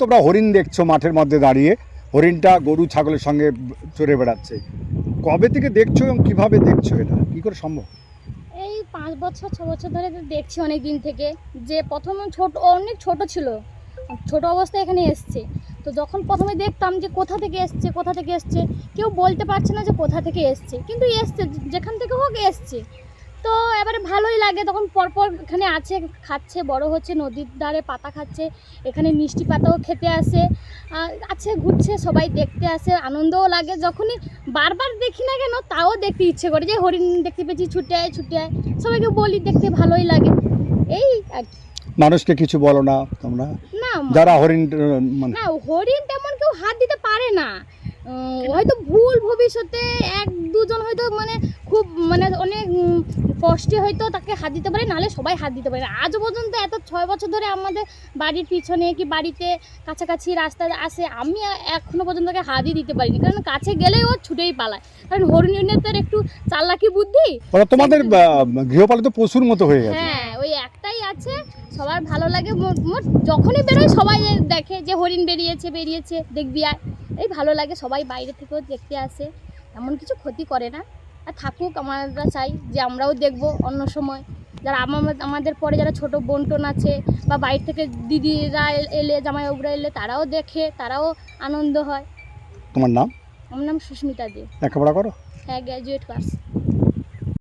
তোমরা হরিণ দেখছ মাঠের মধ্যে দাঁড়িয়ে। হরিণটা গরু, ছাগলের সঙ্গে চড়ে বেড়াচ্ছে। কবে থেকে দেখছ এবং কীভাবে দেখছ এটা? কি করে সম্ভব? এই পাঁচ বছর, ছ বছর ধরে দেখছি অনেক দিন থেকে যে প্রথম ছোট, অনেক ছোট ছিল। ছোট অবস্থায় এখানে এসছে। তো যখন প্রথমে দেখতাম যে কোথা থেকে এসছে, কোথা থেকে এসছে, কেউ বলতে পারছে না যে কোথা থেকে এসছে। কিন্তু এসছে, যেখান থেকে হোক এসছে। তো এবারে ভালোই লাগে তখন পরপর এখানে আছে খাচ্ছে বড় হচ্ছে নদীর ধারে পাতা খাচ্ছে এখানে মিষ্টি পাতাও খেতে আসে আছে ঘুরছে সবাই দেখতে আসে আনন্দও লাগে যখনই বারবার দেখি না কেন তাও দেখতে ইচ্ছে করে যে হরিণ দেখতে পেয়েছি ছুটে আয় ছুটে আয় সবাইকে বলি দেখতে ভালোই লাগে এই আর কি। মানুষকে কিছু বলো না তোমরা না যারা হরিণ মানে না হরিণ তেমন কেউ হাত দিতে পারে না হয়তো ভুল ভবিষ্যতে এক দুজন হয়তো মানে খুব মানে কষ্টে হয়তো তাকে হাত দিতে পারে নাহলে সবাই হাত দিতে পারে। না আজও পর্যন্ত এত ছয় বছর ধরে আমাদের বাড়ির পিছনে কি বাড়িতে কাছাকাছি রাস্তায় আসে আমি এখনও পর্যন্ত তাকে হাতই দিতে পারিনি। কারণ কাছে গেলেই ও ছুটেই পালায়। কারণ হরিণের তার একটু চালাকি বুদ্ধি তোমাদের গৃহপালিত পশুর মতো হয়ে গেছে। হ্যাঁ ওই একটাই আছে সবার ভালো লাগে মোট- মোট যখনই বেরোয় সবাই দেখে যে হরিণ বেরিয়েছে বেরিয়েছে দেখবি আর। এই ভালো লাগে সবাই বাইরে থেকেও দেখতে আসে এমন কিছু ক্ষতি করে না। আর থাকুক আমরা চাই যে আমরাও দেখব অন্য সময়। যারা আমার আমাদের পরে যারা ছোট বন্টন আছে বা বাইরে থেকে দিদিরা এলে জামাই জামাইবাবুরা এলে তারাও দেখে তারাও আনন্দ হয়। তোমার নাম? আমার নাম সুস্মিতা দে। লেখাপড়া করো? হ্যাঁ গ্র্যাজুয়েট পাস